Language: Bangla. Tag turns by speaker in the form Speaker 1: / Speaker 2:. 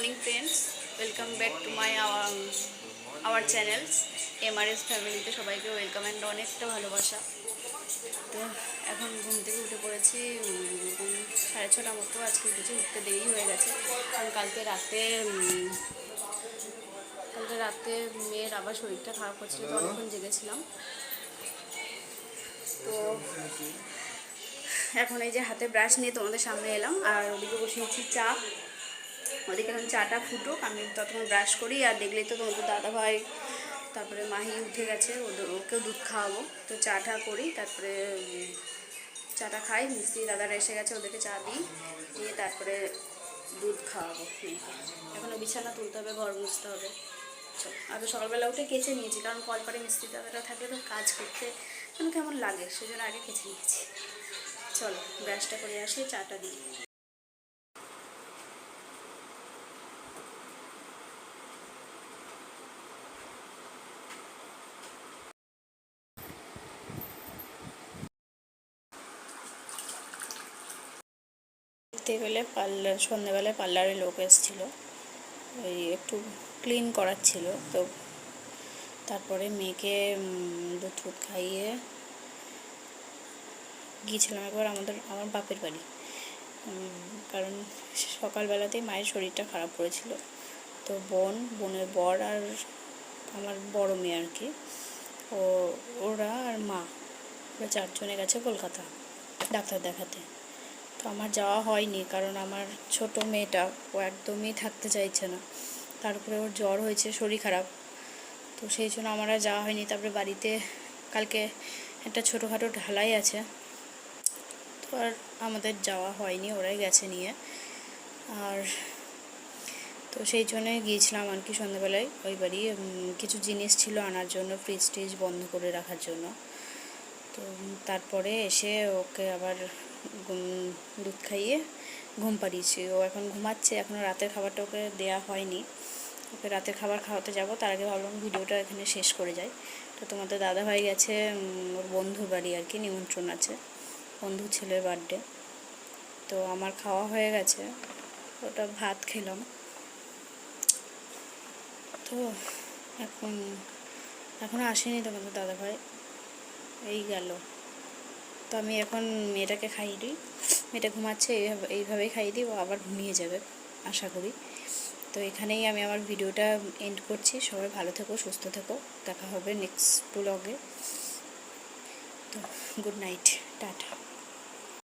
Speaker 1: Morning friends welcome back to my our channels MRS ফ্যামিলিতে সবাইকে ওয়েলকাম অ্যান্ড অনেকটা ভালোবাসা। তো এখন ঘুম থেকে উঠে পড়েছি সাড়ে ছটা মতো, আজকে কিছু উঠতে দেরি হয়ে গেছে। কারণ কালকে রাতে কালকে রাতে মেয়ের আবার শরীরটা খারাপ হচ্ছিল, তো অনেকক্ষণ জেগেছিলাম। তো এখন এই যে হাতে ব্রাশ নিয়ে তোমাদের সামনে এলাম, আর ওদিকে বসিয়েছি চা। ওদিকে এখন চাটা ফুটুক, আমি ততক্ষণ ব্রাশ করি, আর দেখলেই তো তোমাদের দাদা ভাই তারপরে মাহি উঠে গেছে, ওদের ওকেও দুধ খাওয়াবো। তো চাটা করি, তারপরে চাটা খাই মিস্ত্রি দাদারা এসে গেছে, ওদেরকে চা দিই, দিয়ে তারপরে দুধ খাওয়াবো। এখনও বিছানা তুলতে হবে, ঘর মুছতে হবে। আর সকালবেলা উঠে কেচে নিয়েছি, কারণ কলপারে মিস্ত্রি দাদারা থাকলে তো কাজ করতে যেন কেমন লাগে, সেজন্য আগে কেচে নিয়েছি। চলো ব্রাশটা করে আসি, চাটা দিই। গেলে পার্লার, সন্ধ্যেবেলায় পার্লারে লোক এসেছিল। ওই একটু ক্লিন করাচ্ছিল তো তারপরে মেয়েকে দুধ ফুট খাইয়ে গিয়েছিলাম একবার আমাদের, আমার বাপের বাড়ি। কারণ সকালবেলাতেই মায়ের শরীরটা খারাপ করেছিল। তো বোন, বোনের বর আর আমার বড় মেয়ে আর কি। ও, ওরা আর মা। ওরা চারজনে গেছে কলকাতা, ডাক্তার দেখাতে। তো আমার যাওয়া হয়নি, কারণ আমার ছোট মেয়েটা, ও একদমই থাকতে চাইছে না। তারপরে ওর জ্বর হয়েছে, শরীর খারাপ। তো সেই জন্য আমার আর যাওয়া হয়নি। তারপরে বাড়িতে কালকে একটা ছোটোখাটো ঢালাই আছে। তো আর আমাদের যাওয়া হয়নি, ওরাই গেছে নিয়ে। আর তো সেই জন্যে গিয়েছিলাম আর কি সন্ধ্যাবেলায় ওই বাড়ি। কিছু জিনিস ছিল আনার জন্য ফ্রিজ ট্রিজ বন্ধ করে রাখার জন্য। তো তারপরে এসে ওকে আবার দুধ খাইয়ে ঘুম পাড়িয়েছি। ও এখন ঘুমাচ্ছে, এখনও রাতের খাবারটা ওকে দেওয়া হয়নি। ওকে রাতের খাবার খাওয়াতে যাব, তার আগে ভাবলাম ভিডিওটা এখানে শেষ করে যাই। তো তোমাদের দাদা ভাই গেছে ওর বন্ধুর বাড়ি আর কি, নিমন্ত্রণ আছে, বন্ধু ছেলের বার্থডে। তো আমার খাওয়া হয়ে গেছে, ওটা ভাত খেলাম। তো এখন, এখনও আসেনি তোমাদের দাদা ভাই এই গেল। তো আমি এখন মেয়েটাকে খাইয়ে দিই। মেয়েটা ঘুমাচ্ছে, এইভাবে, এইভাবেই খাইয়ে দিই, ও আবার ঘুমিয়ে যাবে, আশা করি। তো এখানেই আমি আমার ভিডিওটা এন্ড করছি। সবাই ভালো থেকো, সুস্থ থেকো। দেখা হবে নেক্সট ব্লগে তো গুড নাইট টাটা।